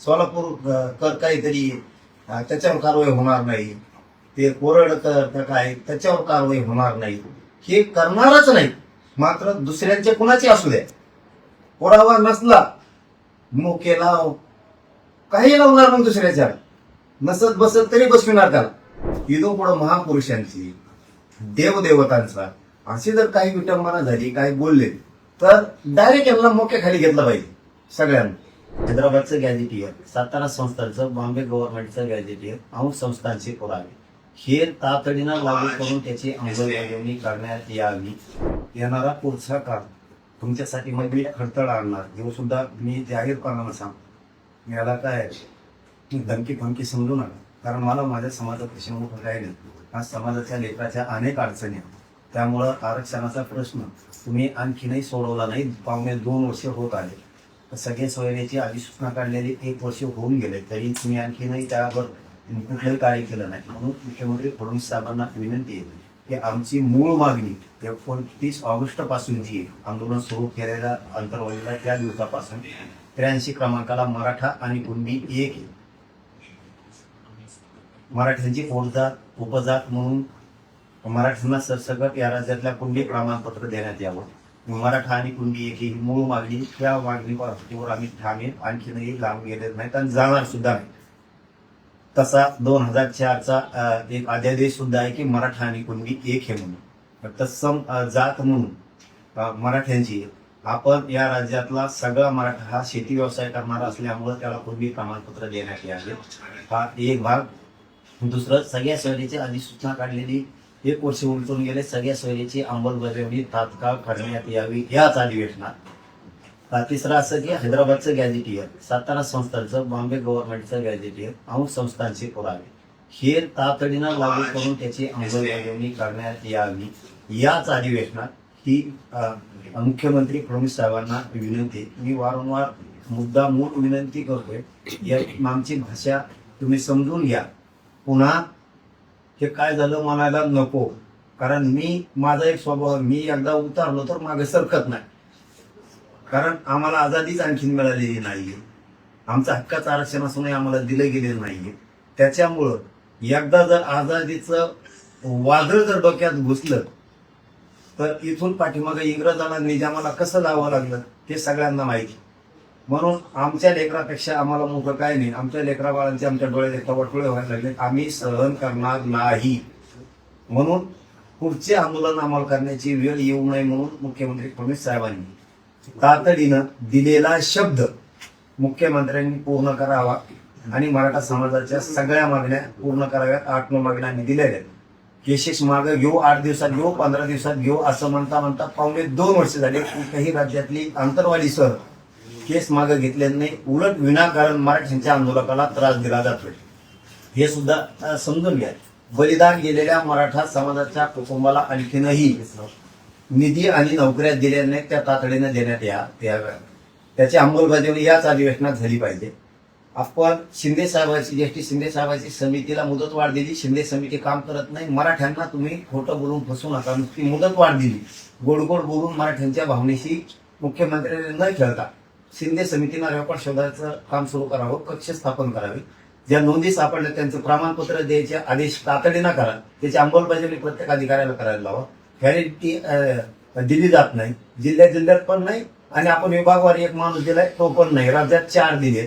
सोलापूर कर काहीतरी त्याच्यावर कारवाई होणार नाही. ते कोरड कर काय त्याच्यावर कारवाई होणार नाही. हे करणारच नाही. मात्र दुसऱ्यांचे कुणाचे असू द्या पुरावा नसला मोकेला काही लावणार मग दुसऱ्याच्या. नसत बसत तरी बसविणार त्याला. इथं पुढं महापुरुषांची देवदेवतांचा अशी जर काही विटंबना झाली काही बोलले तर डायरेक्ट यांना मोक्या खाली घेतलं पाहिजे सगळ्यांना. हैदराबादचं गॅझेटियर सातारा संस्थांचं बॉम्बे गव्हर्नमेंटचं गॅझेटियर अमुक संस्थांचे पुरावे. हे तातडीनं लागू करून त्याची अंमलबजावणी करण्यात यावी. येणारा पुढचा काळ तुमच्यासाठी मग मी खडतळ आणणार. हे सुद्धा मी जाहीरपणानं सांग? याला काय धमकी फमकी समजू नका. कारण मला माझ्या समाजात मोठं काही नाही. आज समाजाच्या लेकराच्या अनेक अडचणी आहेत. त्यामुळं आरक्षणाचा प्रश्न तुम्ही आणखीनही सोडवला नाही. पावणे दोन वर्ष होत आले. सगळे सोयऱ्याची अधिसूचना काढलेली एक वर्ष होऊन गेले. तरी तुम्ही आणखीनही त्यावर कुठलंही कार्य केलं नाही. म्हणून मुख्यमंत्री फडणवीस साहेबांना विनंती आहे की आमची मूळ मागणी एकोणतीस ऑगस्टपासून जी आंदोलन सुरू केलेल्या अंतर्वालीला त्या दिवसापासून त्र्याऐंशी क्रमांकाला मराठा आणि कुणबी एक मराठ्यांची पोटजात उपजात म्हणून मराठ्यांना सरसकट या राज्यातल्या कुंडी प्रमाणपत्र देण्यात यावं. मराठा आणि कुंडी एक ही मूळ मागणी त्या मागणीवर आम्ही ठाणे आणखीनही लांब गेले नाहीत आणि जाणार सुद्धा नाही तसा दोन हजार चारचा एक अध्यादेश सुद्धा आहे की मराठा आणि कुणबी एक हे म्हणून. तत्सम जात म्हणून मराठ्यांची आपण या राज्यातला सगळा मराठा हा शेती व्यवसाय करणारा असल्यामुळं त्याला कुणबी प्रमाणपत्र देण्यात यावे हा एक भाग. दुसरं सगळ्या शहरीची अधिसूचना काढलेली एक वर्ष उलटून गेले सगळ्या सोयीची अंमलबजावणी तात्काळ करण्यात यावी याच अधिवेशनात. तिसरं असं की हैदराबादचं गॅझेटियर सातारा संस्थांचं बॉम्बे गव्हर्नमेंटचं गॅझेटियर अमुक संस्थांचे पुरावे. हे तातडीनं लागू करून त्याची अंमलबजावणी करण्यात यावी. याच अधिवेशनात ही मुख्यमंत्री फडणवीस साहेबांना विनंती मी वारंवार मुद्दा मूळ विनंती करतोय या आमची भाषा तुम्ही समजून घ्या. पुन्हा हे काय झालं म्हणायला नको. कारण मी माझा एक स्वभाव मी एकदा उतारलो तर मागे सरकत नाही. कारण आम्हाला आझादीच आणखीन मिळालेली नाहीये. आमचा हक्काचं आरक्षण असूनही आम्हाला दिलं गेलेलं नाहीये. त्याच्यामुळं एकदा जर आझादीचं वादळ जर डोक्यात घुसलं तर इथून पाठीमागे इंग्रजांना निजामाला कसं लावावं लागलं हे सगळ्यांना माहिती. म्हणून आमच्या लेकरापेक्षा आम्हाला मोठं काय नाही. आमच्या लेकरा बाळांचे आमच्या डोळ्याचे टवटोळे व्हायला लागले. आम्ही सहन करणार नाही. म्हणून पुढचे आंदोलन अंमल करण्याची वेळ येऊ नये म्हणून मुख्यमंत्री फडणवीस साहेबांनी तातडीनं दिलेला शब्द मुख्यमंत्र्यांनी पूर्ण करावा आणि मराठा समाजाच्या सगळ्या मागण्या पूर्ण कराव्यात आठ नऊ मागण्या आम्ही दिलेल्या आहेत. केसेस मागं घेऊ आठ दिवसात घेऊ पंधरा दिवसात घेऊ असं म्हणता म्हणता पावणे दोन वर्ष झाले. कुठल्याही राज्यातली आंतरवालीसह केस मागं घेतल्या नाही उलट विनाकारण मराठ्यांच्या आंदोलकाला त्रास दिला जातोय. हे सुद्धा समजून घ्या. बलिदान गेलेल्या मराठा समाजाच्या कुटुंबाला आणखीनही निधी आणि नोकऱ्या दिल्या नाहीत त्या तातडीने देण्यात या याव्या त्याची अंमलबजावणी याच अधिवेशनात झाली पाहिजे. आपण शिंदे साहेबांची ज्येष्ठ शिंदे साहेबांची समितीला मुदत वाढ दिली. शिंदे समिती काम करत नाही. मराठ्यांना तुम्ही खोटं बोलून फसू नका. नुसती मुदत वाढ दिली. गोड गोड बोलून मराठ्यांच्या भावनेशी मुख्यमंत्र्यांनी न खेळता शिंदे समितीनं रेकॉर्ड शोधायचं काम सुरू करावं कक्ष स्थापन करावे. ज्या नोंदी सापडल्या त्यांचं प्रमाणपत्र द्यायचे आदेश तातडीनं करा. त्याची अंमलबजावणी प्रत्येक अधिकाऱ्याला करायला लावा. गॅरंटी दिली जात नाही. जिल्ह्या जिल्ह्यात पण नाही आणि आपण विभागवार एक माणूस दिलाय तो पण नाही. राज्यात चार दिले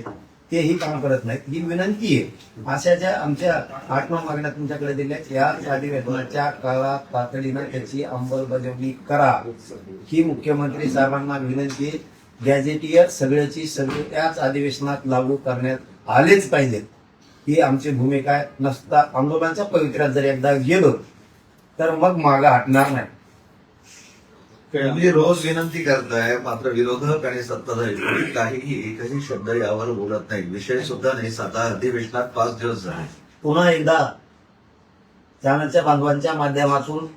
तेही काम करत नाहीत. ही विनंती आहे. अशा ज्या आमच्या आठ नऊ मागण्या तुमच्याकडे दिल्या या अधिवेशनाच्या काळात तातडीनं त्याची अंमलबजावणी करा. ही मुख्यमंत्री साहेबांना विनंती आहे गॅझेटियर सगळ्याची सगळे त्याच अधिवेशनात लागू करण्यात आलेच पाहिजेत. ही आमची भूमिका आहे. नसता आंदोलनाच्या पवित्र्यात जर एकदा गेलो तर मग मागं हटणार नाही. तुम्ही रोज विनंती करताय मात्र विरोधक आणि सत्ताधारी काहीही एकही शब्द यावर बोलत नाही विषय सुद्धा नाही साधा अधिवेशनात पाच दिवस झाले. पुन्हा एकदा चॅनलच्या बांधवांच्या माध्यमातून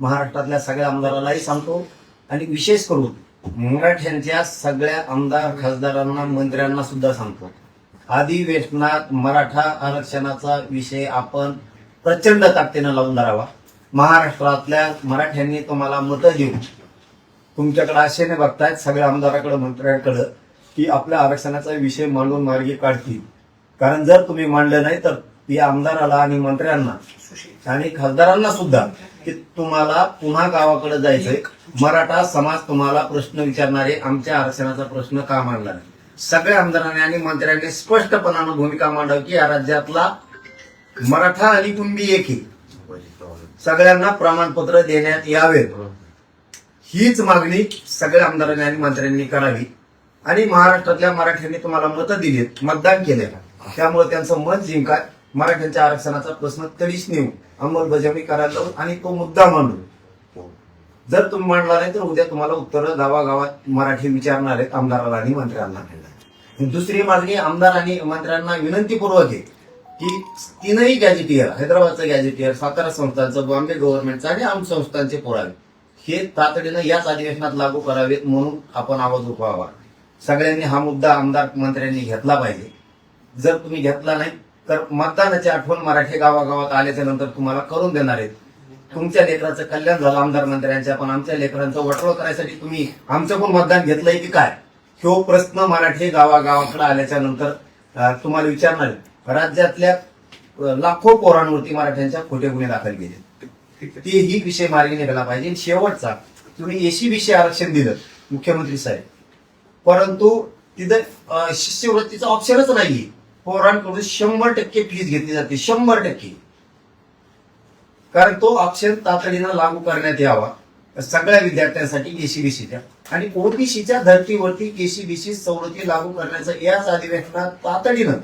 महाराष्ट्रातल्या सगळ्या आमदारालाही सांगतो आणि विशेष करून मराठ्यांच्या सगळ्या आमदार खासदारांना मंत्र्यांना सुद्धा सांगतो. अधिवेशनात मराठा आरक्षणाचा विषय आपण प्रचंड ताकदीनं लावून धरावा. महाराष्ट्रातल्या मराठ्यांनी तुम्हाला मतं देऊ तुमच्याकडे आशेने बघतायत सगळ्या आमदाराकडे मंत्र्यांकडे की आपल्या आरक्षणाचा विषय मांडून मार्गी काढतील. कारण जर तुम्ही मांडलं नाही तर या आमदाराला आणि मंत्र्यांना आणि खासदारांना सुद्धा की तुम्हाला पुन्हा गावाकडे जायचंय. मराठा समाज तुम्हाला प्रश्न विचारणारे आमच्या आरक्षणाचा प्रश्न का मांडला नाही? सगळ्या आमदारांनी आणि मंत्र्यांनी स्पष्टपणानं भूमिका मांडावी की या राज्यातला मराठा आणि कुणबी एक. सगळ्यांना प्रमाणपत्र देण्यात यावे. हीच मागणी सगळ्या आमदारांनी आणि मंत्र्यांनी करावी. आणि महाराष्ट्रातल्या मराठ्यांनी तुम्हाला मतं दिलीत मतदान केले त्यामुळे त्यांचं मत जिंकाय मराठ्यांच्या आरक्षणाचा प्रश्न तडीच नेऊ अंमलबजावणी करायला लावू आणि तो मुद्दा मांडू. जर तुम्ही मांडला नाही तर उद्या तुम्हाला उत्तर गावागावात मराठी विचारणार आहेत आमदाराला आणि मंत्र्यांना. दुसरी मागणी आमदार आणि मंत्र्यांना विनंतीपूर्वक आहे की तीनही गॅजेटियर हैदराबादचं गॅजेटियर सातारा संस्थांचं बॉम्बे गव्हर्नमेंटचं आणि आम संस्थांचे पुरावे हे तातडीनं याच अधिवेशनात लागू करावेत म्हणून आपण आवाज उठवावा. सगळ्यांनी हा मुद्दा आमदार मंत्र्यांनी घेतला पाहिजे. जर तुम्ही घेतला नाही तर मतदानाची आठवण मराठी गावागावात आल्याच्यानंतर तुम्हाला करून देणार आहेत. तुमच्या लेकराचं कल्याण झालं आमदार मंत्र्यांच्या पण आमच्या लेकरांचं वटवळ करायसाठी तुम्ही आमचं पण मतदान घेतलंय की काय? ह्यो प्रश्न मराठी गावागावाकडे आल्याच्यानंतर तुम्हाला विचारणार. राज्यातल्या लाखो पोरांवरती मराठ्यांच्या खोटे गुन्हे दाखल केले. ते ही विषय मार्गी निघाला पाहिजे. शेवटचा तुम्ही एसी विषय आरक्षण दिलं मुख्यमंत्री साहेब. परंतु तिथं शिष्यवृत्तीचा ऑप्शनच नाहीये. पोरांकडून शंभर टक्के फीस घेतली जाते. शंभर टक्के. कारण तो ऑप्शन तातडीनं लागू करण्यात यावा. सगळ्या विद्यार्थ्यांसाठी केसीबीसीच्या आणि ओबीसीच्या धर्तीवरती केसीबीसी सवलती लागू करण्याचा याच अधिवेशनात तातडीनं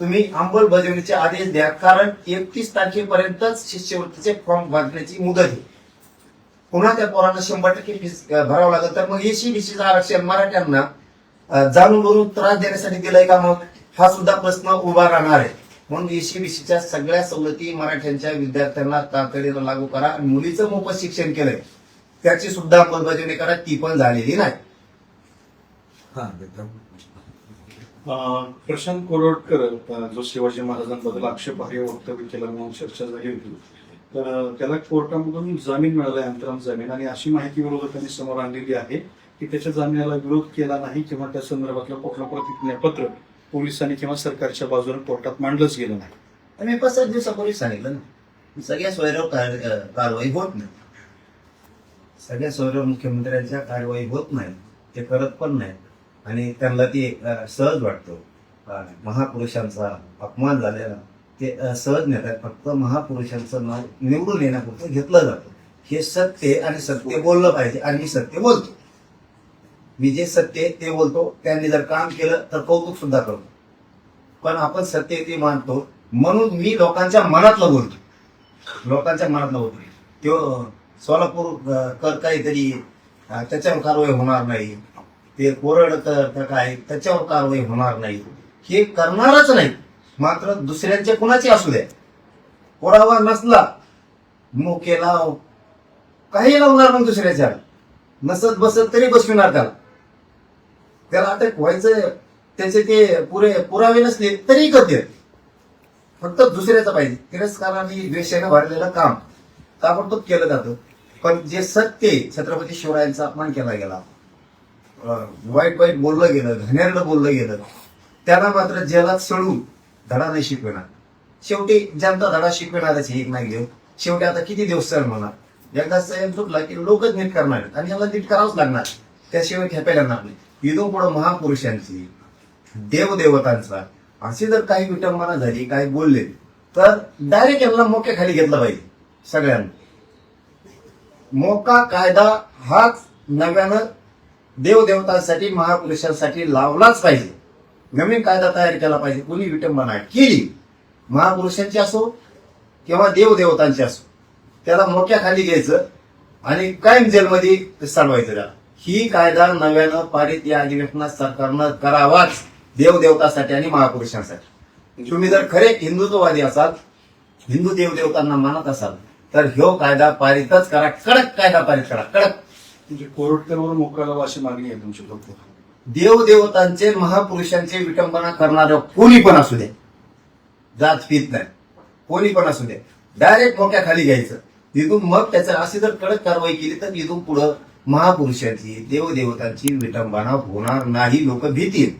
तुम्ही अंमलबजावणीचे आदेश द्या. कारण एकतीस तारखेपर्यंतच शिष्यवृत्तीचे फॉर्म भरण्याची मुदत आहे. पुन्हा त्या पोरांना शंभर टक्के फीस भरावं लागत तर मग एसीबीसीचं आरक्षण मराठ्यांना जाणून बुजून त्रास देण्यासाठी दिलाय का मग? हा सुद्धा प्रश्न उभा राहणार आहे. म्हणून एसी बीसीच्या सगळ्या सवलती मराठ्यांच्या विद्यार्थ्यांना तातडीनं लागू करा आणि मुलीचं मोफत शिक्षण केलंय. त्याची सुद्धा अंमलबजावणी करा ती पण झालेली नाही. हा प्रशांत कोरोडकर जो शिवाजी महाराजांबद्दल आक्षेपार्ह वक्तव्य केलं म्हणून चर्चा झाली होती. तर त्याला कोर्टामधून जामीन मिळाला अंतराम जामीन. आणि अशी माहिती विरोधकांनी समोर आणलेली आहे की त्याच्या जामिनाला विरोध केला नाही किंवा त्या संदर्भातलं कुठलं प्रतिज्ञापत्र पोलिसांनी किंवा सरकारच्या बाजूने कोर्टात मांडलंच गेलं नाही. मी पाच सात दिवसापूर्वी सांगितलं ना सगळ्या सोयऱ्यावर कार- कारवाई होत नाही. सगळ्या सोयऱ्यावर मुख्यमंत्र्यांच्या कारवाई होत नाही ते करत पण नाही आणि त्यांना ते सहज वाटतो. महापुरुषांचा अपमान झालेला ते सहज नेतात. फक्त महापुरुषांचं नाव निवडून येण्यापुरतं घेतलं जातं. हे सत्य आणि सत्य बोललं पाहिजे आणि मी सत्य बोलतो. मी जे सत्य आहे ते बोलतो त्यांनी जर काम केलं तर कौतुक सुद्धा करतो. पण आपण सत्य ते मानतो म्हणून मी लोकांच्या मनातलं बोलतो. लोकांच्या मनातलं बोलतो. तो सोलापूर कर काहीतरी त्याच्यावर कारवाई होणार नाही. ते कोरड कर काय त्याच्यावर कारवाई होणार नाही. हे करणारच नाही. मात्र दुसऱ्यांचे कुणाचे असू द्या. पुरावा नसला मोके लाव. काही लावणार मग दुसऱ्याच्या. नसत बसत तरी बसविणार त्याला. त्याला अटक व्हायचं त्याचे ते पुरे पुरावे नसले तरी करते फक्त दुसऱ्याचं पाहिजे. तिरस्काराने आणि द्वेषाने भरलेलं काम. ताबडतोब केलं जातं. पण जे सत्य छत्रपती शिवरायांचा अपमान केला गेला. वाईट वाईट बोललं गेलं घाणेरडं बोललं गेलं. त्यांना मात्र जेलात सळून धडा नाही शिकविणार शेवटी जनता धडा शिकविणारच एक नाही घेऊन शेवटी आता किती दिवस सण म्हणा एकदा संयम सुटला की लोकच नीट करणार आणि याला नीट करावंच लागणार. त्याशिवाय खेपायला येणार नाही. इथून पुढं महापुरुषांची देवदेवतांचा अशी जर काही विटंबना झाली काही बोलले तर डायरेक्ट यांना मोक्या खाली घेतलं पाहिजे सगळ्यांना. मोका कायदा हाच नव्यानं देवदेवतांसाठी महापुरुषांसाठी लावलाच पाहिजे. नवीन कायदा तयार केला पाहिजे कुणी विटंबना केली महापुरुषांची असो किंवा देवदेवतांची असो त्याला मोक्या खाली घ्यायचं आणि कायम जेलमध्ये चालवायचं त्याला. ही कायदा नव्यानं पारित या अधिवेशनात सरकारनं करावाच देवदेवतासाठी आणि महापुरुषांसाठी. तुम्ही जर खरे हिंदुत्ववादी असाल हिंदू देवदेवतांना मानत असाल तर ह्यो कायदा पारितच करा. कडक कायदा पारित करा. कडक. म्हणजे कोरोडकरवर मोकळा अशी मागणी आहे तुमची फक्त. देवदेवतांचे महापुरुषांचे विटंबना करणारं कोणी पण असू दे. जात फीत नाही. कोणी पण असू दे. डायरेक्ट मोक्या खाली घ्यायचं. तिथून मग त्याचं अशी जर कडक कारवाई केली तर इथून पुढं महापुरुषाची देवदेवतांची विटंबना होणार नाही लोक भीतील